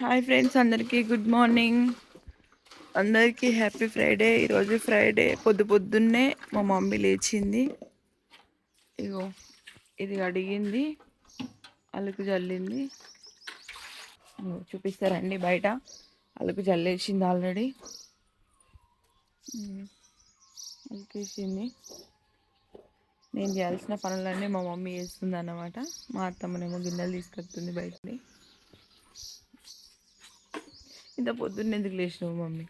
Hi friends అందరికీ good morning. అందరికీ happy Friday. ఈరోజు ఫ్రైడే. పొద్దు పొద్దున్నే మా మమ్మీ లేచింది. ఇగో ఇది అడిగింది అలుకు జల్లింది. చూపిస్తారండి బయట. అలుకు జల్లేసింది ఆల్రెడీ. అలుకేసింది. నేను చేయాల్సిన పనులన్నీ మా మమ్మీ చేస్తుంది అన్నమాట మా అత్తమ్మనేమో గిన్నెలు తీసుకొస్తుంది బయటని ఇంత పొద్దున్న ఎందుకు లేచినావు మమ్మీ?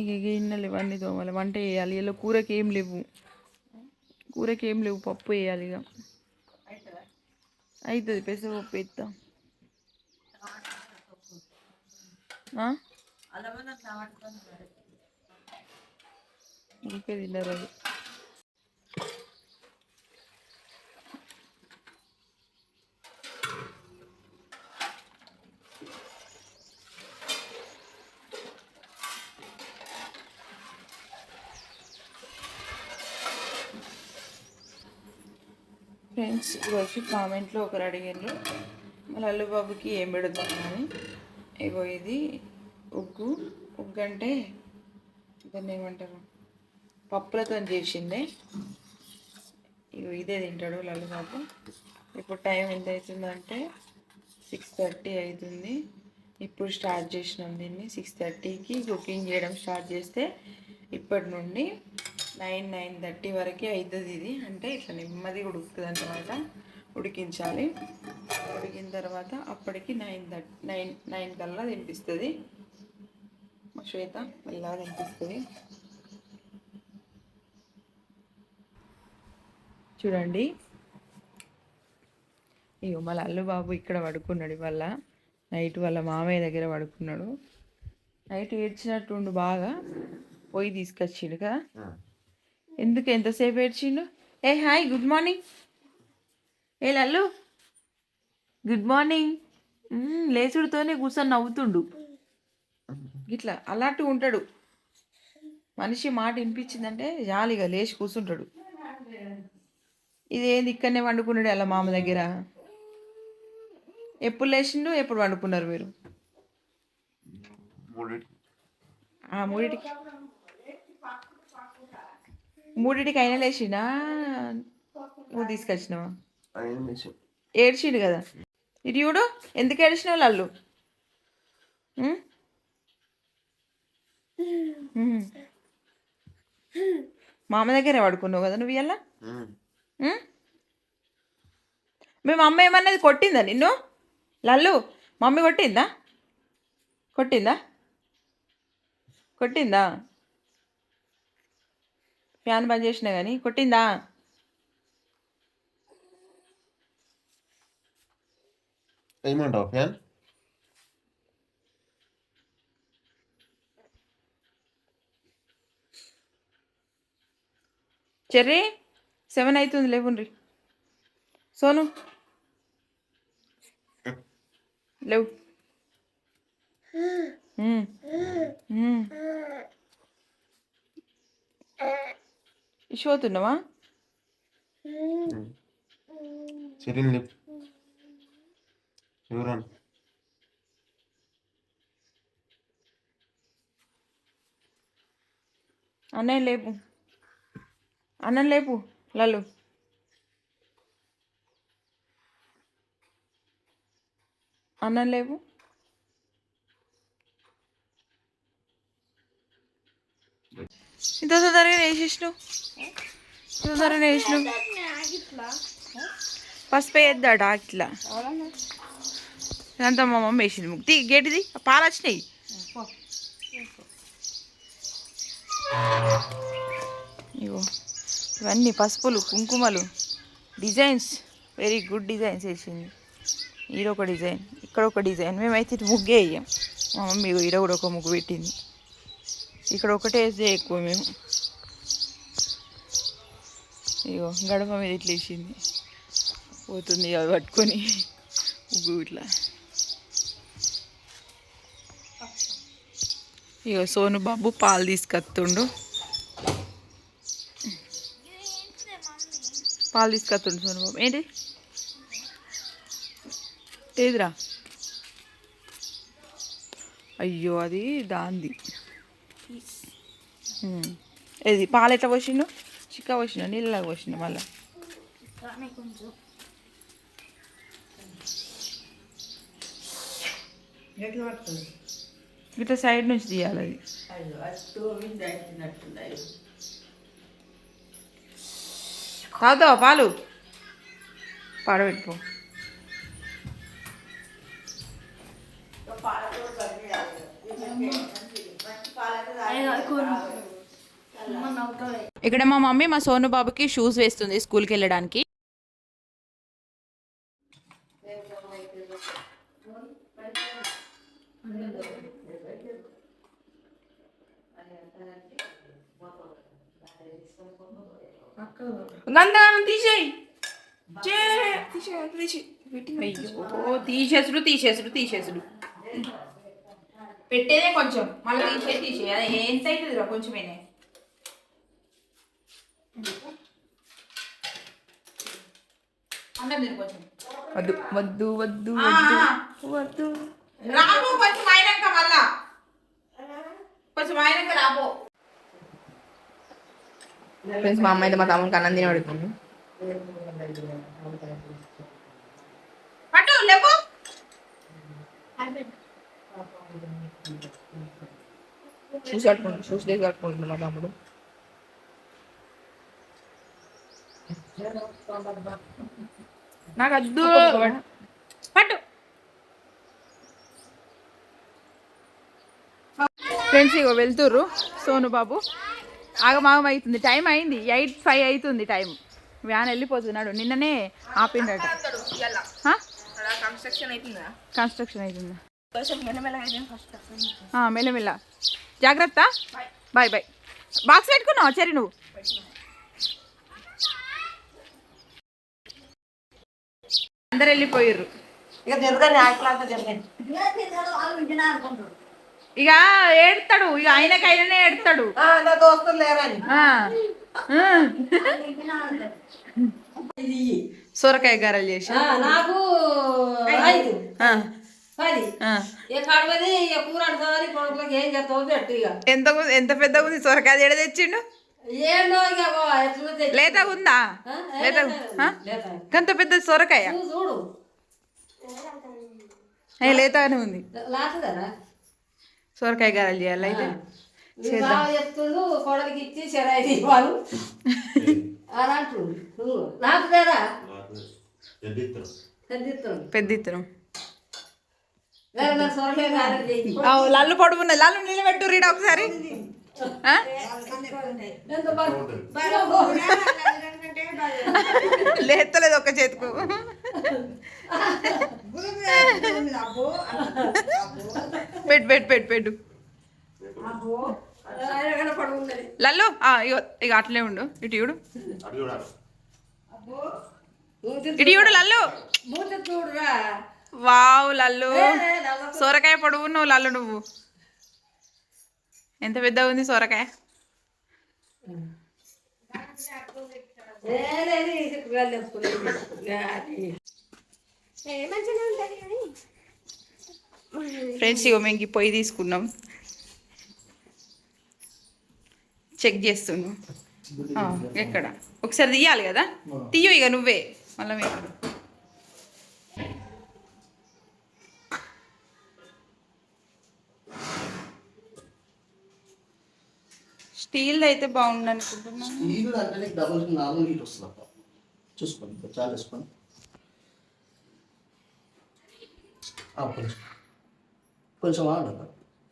ఇక గిన్నెలు ఇవన్నీ తోమాలి వంట వేయాలి ఇలా కూరకి ఏం లేవు. కూరకి ఏం లేవు. పప్పు వేయాలి ఇక. అవుతుంది పెసరపప్పు వేస్తా? ఇంకే తిన్నారు అది ఫ్రెండ్స్ ఈరోజు కామెంట్లో ఒకరు అడిగారు మళ్ళీ అల్లు బాబుకి ఏం పెడతామని ఇగో ఇది ఉగ్గు. ఉగ్గు అంటే దాన్ని ఏమంటారు? పప్పులతో చేసిందే. ఇగో ఇదే తింటాడు లల్లు బాబు ఇప్పుడు టైం ఎంత అవుతుందంటే సిక్స్ థర్టీ అవుతుంది. ఇప్పుడు స్టార్ట్ చేసినాం దీన్ని. సిక్స్ థర్టీకి కుకింగ్ చేయడం స్టార్ట్ చేస్తే ఇప్పటి నుండి నైన్ నైన్ థర్టీ వరకే అవుతుంది ఇది. అంటే ఇట్లా నెమ్మదిగా ఉడుకుతుంది అన్నమాట. ఉడికించాలి. ఉడికిన తర్వాత అప్పటికి నైన్ థర్టీ నైన్ నైన్ కల్లా తినిపిస్తుంది. మా శ్వేత మెల్లగా తినిపిస్తుంది. చూడండి. ఇగో మళ్ళీ అల్లు బాబు ఇక్కడ పడుకున్నాడు ఇవాళ. నైట్ వాళ్ళ మామయ్య దగ్గర పడుకున్నాడు. నైట్ ఏడ్చినట్టుండు బాగా. పోయి తీసుకొచ్చిండు కదా ఎందుకు ఎంతసేపు ఏడ్చిండు? ఏ హాయ్ గుడ్ మార్నింగ్. ఏ లల్లు. Good morning. లేచుడుతోనే కూర్చొని నవ్వుతుండు. ఇట్లా అలాంటి ఉంటాడు. మనిషి మాట వినిపించిందంటే జాలిగా లేచి కూర్చుంటాడు. ఇదేంది ఇక్కడనే వండుకున్నాడు అలా మామ దగ్గర? ఎప్పుడు లేచిండు ఎప్పుడు వండుకున్నారు మీరు? ఆ మూడిటికి. మూడిటికి అయినా లేచిండా నువ్వు తీసుకొచ్చినావా? ఏడ్చిండు కదా. ఇటు చూడు ఎందుకు ఏడ్చినావు లల్లు. మామ దగ్గరే పడుకున్నావు కదా నువ్వు ఇవాళ ఉం? మీ మమ్మ ఏమన్నది? కొట్టిందా నిన్ను? లల్లు మమ్మీ కొట్టిందా? కొట్టిందా? కొట్టిందా? ఫ్యాన్ బంద్ చేసినా కానీ కొట్టిందా? ఏమంటావు ఫ్యాన్? చెర్రీ సెవెన్ అవుతుంది లేవుండ్రి. సోను. లేవు. లిప్ ఎవరన్? అన్నయ్య లేపు. అన్నం లేపు లల్లు. అన్నం లేపు. ఇంత తొందరగా వేసేసినావు ఇంత తొందరగా వేసినావు పసుపు వేద్దాడు ఇట్లా ఇదంతా మా మమ్మీ వేసింది ముక్తి గేటిది పాలు వచ్చినాయి. ఇగో ఇవన్నీ పసుపులు కుంకుమలు. డిజైన్స్. వెరీ గుడ్ డిజైన్స్ వేసింది. ఈడ ఒక డిజైన్ ఇక్కడ ఒక డిజైన్. మేమైతే ముగ్గే వేయం. మా మమ్మీ ఈరో ఈడ కూడా ఒక ముగ్గు పెట్టింది. ఇక్కడ ఒకటే ఎక్కువ మేము. ఇగో గడప మీద ఇట్లా వేసింది. పోతుంది అవి పట్టుకొని. ఉగ్గు ఇట్లా. ఇగో సోను బాబు పాలు తీసుకొస్తుండు. పాలు తీసుకొస్తుండు సోను బాబు. ఏంటి? ఏదిరా? అయ్యో అది దాంది. ఉమ్. ఏది పాలు ఎట్లా పోసిండు చిక్క పోసిండు నీళ్ళలాగా పోసిండు మళ్ళీ ఇట్లా సైడ్ నుంచి తీయాలి అది తాగుతావా పాలు పాడబెట్టుకో ఇక్కడ మా మమ్మీ మా సోను బాబుకి షూస్ వేస్తుంది స్కూల్కి వెళ్ళడానికి. తీసేయి. తీసేసుడు తీసేసుడు తీసేసుడు. పెట్టేదే కొంచెం. మళ్ళీ తీసే తీసే అది ఎంత అవుతుందిరా కొంచెమేనే. అన్నం తిను కొంచెం. వద్దు వద్దు వద్దు వద్దు వద్దు. రాబో కొంచెం అయినాక మళ్ళా. కొంచెం అయినాక రాబో ఫ్రెండ్స్ మా అమ్మ అయితే మా తమ్మునికి అన్నం తిని పడుతుంది పట్టు లేపు. షూస్ షూస్ మా తమ్ముడు. నాకు వద్దు పట్టు. ఫ్రెండ్స్ ఇగో వెళ్తుర్రు సోను బాబు ఆగమాగం అవుతుంది టైం అయింది. ఎయిట్ ఫైవ్ అవుతుంది టైం. వ్యాన్ వెళ్ళిపోతున్నాడు. నిన్ననే ఆపిండట? కన్స్ట్రక్షన్ అవుతుందా మెల్లమెల్ల జాగ్రత్త. బాయ్ బాయ్ బాక్స్ పెట్టుకున్నావు? చెరి నువ్వు? అందరు వెళ్ళిపోయారు ఇక ఏడుతాడు. ఇక ఆయనకైనానే ఏడుతాడు. నా దోస్తులు లేరని. ఆ. ఆ. సొరకాయ గారెలు చేసి నాకు ఎంత ఎంత పెద్దగా ఉంది? సొరకాయ ఎడ తెచ్చిండు? ఏందో ఇక ఓ ఎట్లా తెచ్చి- లేత ఉందా? లేత. గంత పెద్ద సొరకాయ? చూడు, చూడు. ఏ, లేతగానే ఉంది. లాతదరా సొరకాయ గారెలు చేయాలి అయితే. చెప్తుండు కొడలికి ఇచ్చి చెరాయి అంటుండు. తగ్గిస్తాడు పెద్ద ఇత్తనం వేరే వేరే సొరకాయ కారం చేయి ఆ, లల్లు పొడుపు ఉన్నది లల్లు నిలబెట్టు రీడ ఒకసారి. లేస్తలేదు ఒక చేతికు. పెట్టు పెట్టు పెట్టు పెట్టు. లల్లు ఆ, ఇగో ఇక అట్లే ఉండు. ఇటు ఇడు ఇటు ఇడు లల్లు. చూడురా. వావ్ లల్లు. సొరకాయ పొడువు నువ్వు లల్లు నువ్వు. ఎంత పెద్దగా ఉంది సొరకాయ. ఫ్రెండ్స్ ఇగో మేము పొయ్యి తీసుకున్నాం. చెక్ చేస్తున్నాం. ఎక్కడ? ఒకసారి తీయాలి కదా? తీయు ఇక నువ్వే. మళ్ళీ మేము స్టీల్ అయితే బాగుంది అనుకుంటున్నాను స్టీల్ అంటే నీకు డబుల్ నాలుగు నీట్ వస్తుంది అప్ప చూసుకోండి చాలా వేసుకోండి. కొంచెం కొంచెం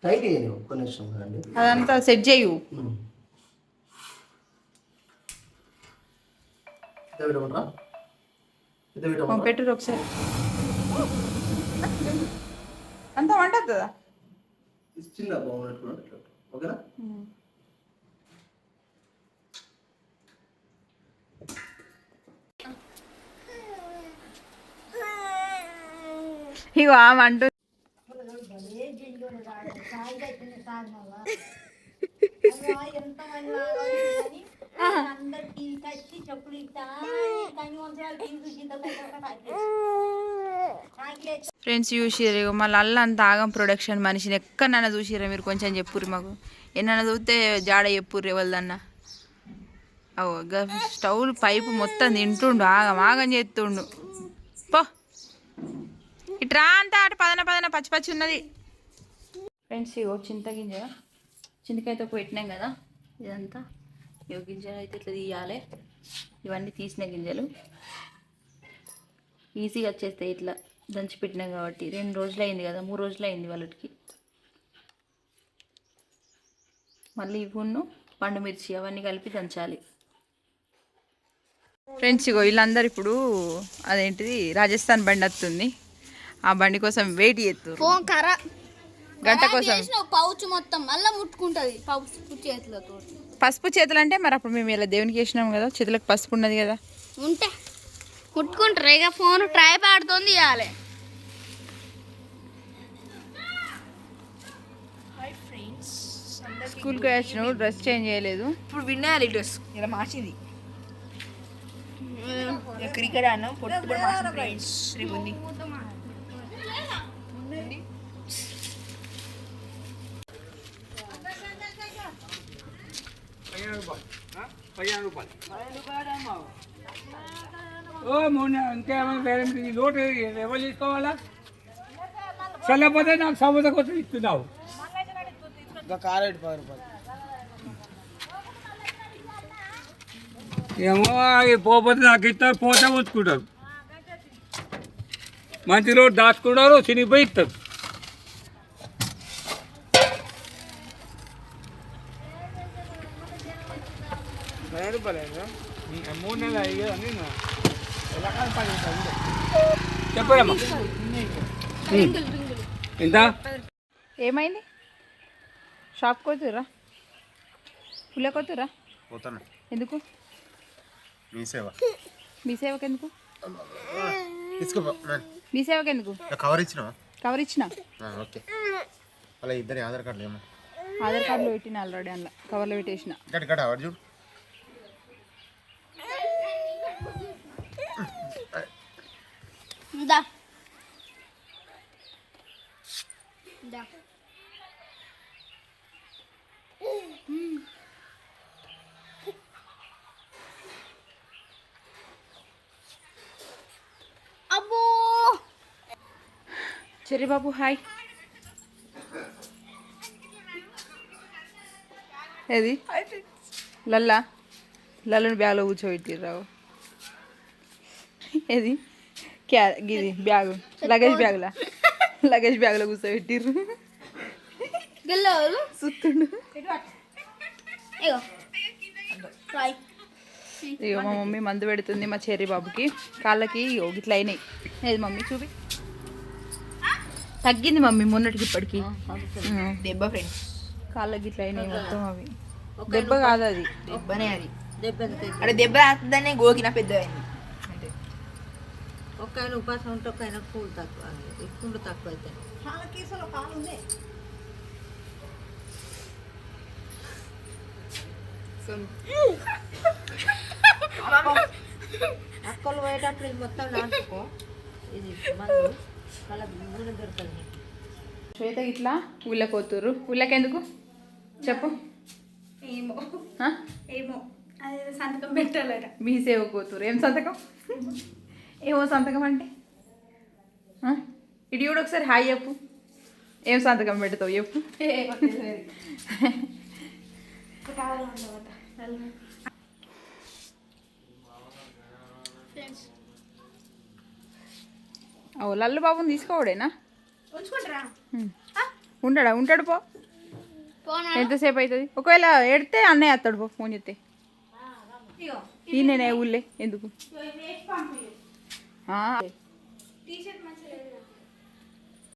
టైట్ కొన్ని నిమిషం కదండి అదంతా సెట్ చేయు. పెట్టురు ఒకసారి. అంతా ఇది చిన్న బాగున్నట్టు. ఓకేనా? ఇగో ఆమె అంటు ఫ్రెండ్స్ చూసిర్రు మళ్ళీ అల్ల అంత ఆగం ప్రొడక్షన్ మనిషిని ఎక్కడన్నా చూసిర్రా మీరు? కొంచెం చెప్పుర్రు మాకు. ఎన్నన్నా చూస్తే జాడ చెప్పుర్రి ఎవరిదన్నా. స్టవ్ పైపు మొత్తం తింటుండు ఆగం ఆగం చేస్తుండు. పో. ఇట్రా అంతా అటు పదన పదన పచ్చి పచ్చి ఉన్నది. ఫ్రెండ్స్ ఇగో చింతగింజ చింతకాయతో పెట్టినాం కదా ఇదంతా. ఇగో గింజలు అయితే ఇట్లా తీయాలి. ఇవన్నీ తీసిన గింజలు. ఈజీగా వచ్చేస్తాయి ఇట్లా. దంచి పెట్టినాం కాబట్టి. రెండు రోజులు అయింది కదా మూడు రోజులు అయింది వాళ్ళకి. మళ్ళీ ఇవ్వను పండు మిర్చి అవన్నీ కలిపి దంచాలి. ఫ్రెండ్స్ ఇగో వీళ్ళందరూ ఇప్పుడు అదేంటిది రాజస్థాన్ బండి వస్తుంది ఆ బండి కోసం వెయిట్ చేస్తారు ఫోన్ కరా గంట కోసం. పౌచ్ మొత్తం మళ్ళీ ముట్టుకుంటది పౌచ్ చేతులతో. పసుపు చేతులు అంటే మరి అప్పుడు మేము ఇలా దేవునికి వేసినాం కదా చేతులకు పసుపు ఉన్నది కదా. ఉంటే ముట్టుకుంటారు ఇక ఫోన్ ట్రై పాడుతుంది ఇవ్వాలి స్కూల్కి వచ్చినావు డ్రెస్ చేంజ్ చేయలేదు. ఇప్పుడు విన్నారు ఈ డ్రెస్. ఇలా మార్చింది. క్రికెట్ ఆడినాం పొట్టు కూడా ఓ మొన్న ఇంకేమైనా వేరే ఈ లోటు ఎవరు తీసుకోవాలా చల్లపోతే నాకు సమోసా కోసం ఇస్తున్నావు ఏమో పోతే నాకు ఇస్తారు పోతే ఉంచుకుంటారు మంచి రోడ్డు దాచుకుంటారు చినిగిపోయి ఇస్తారు. మూడు నెలలు అయ్యేది చెప్పడమ్మా ఎంత ఏమైంది? షాప్కి పోతురా పుల్ల కొత్తురా పోతాను ఎందుకు? మీ సేవ. మీ సేవకి ఎందుకు తీసుకో మీ సేవకి ఎందుకు కవర్ ఇచ్చినావా? కవర్ ఇచ్చిన? ఓకే. అలా ఇద్దరి ఆధార్ కార్డులు ఏమో. ఆధార్ కార్డులో పెట్టిన ఆల్రెడీ అందులో. కవర్లో పెట్టేసిన. ఇక్కడ ఇక్కడ అవర్ చూడు. దా దా అబ్బో చెర్రి బాబు హాయ్ ఏది లల్లా లల్లని బ్యాగ్లో కూర్చోబెట్టిర్రావు ఏది క్యా గిది బ్యాగు లగేజ్ బ్యాగ్లా లగేజ్ బ్యాగ్లో కూర్చోబెట్టిర్రు సుత్తుండు ఇగో మా మమ్మీ మందు పెడుతుంది మా చెర్రి బాబుకి కాళ్ళకి ఇగో ఇట్లా అయినాయి ఏది మమ్మీ చూపి తగ్గింది మమ్మీ మొన్నటికి ఇప్పటికి. దెబ్బ ఫ్రెండ్స్ కాళ్ళకి ఇట్లా అయినాయి మొత్తం అవి. దెబ్బ కాదు అది. దెబ్బనే అది. అంటే దెబ్బ తాకుతుందనే గోకిన పెద్ద అయింది ఒక్కైనా ఉపాసం ఉంటే ఒక్కైనా కూల్ తక్కువ ఎక్కువ తక్కువ అవుతాయి అక్కలు పోయేటప్పుడు ఇది మొత్తం నాటుకో. ఇది మందు నూనె దొరకదు. శ్వేత ఇట్లా ఊళ్ళకోతురు ఊళ్ళకెందుకు? చెప్పు? ఏమో. అదే సంతకం పెట్టాలట. మీ సేవ కూతురు ఏం సంతకం? ఏమో సంతకం అంటే? ఇటు కూడా ఒకసారి హాయ్ చెప్పు. ఏం సంతకం పెడతావు చెప్పు. ఓ లల్లు బాబుని తీసుకోవడేనా. ఉండడా? ఉంటాడు పో. ఎంతసేపు అవుతుంది ఒకవేళ ఎడితే అన్నయ్య వస్తాడు పో ఫోన్ ఇగో ఈయననే ఊళ్ళే ఎందుకు? టీషర్ట్ మంచిగా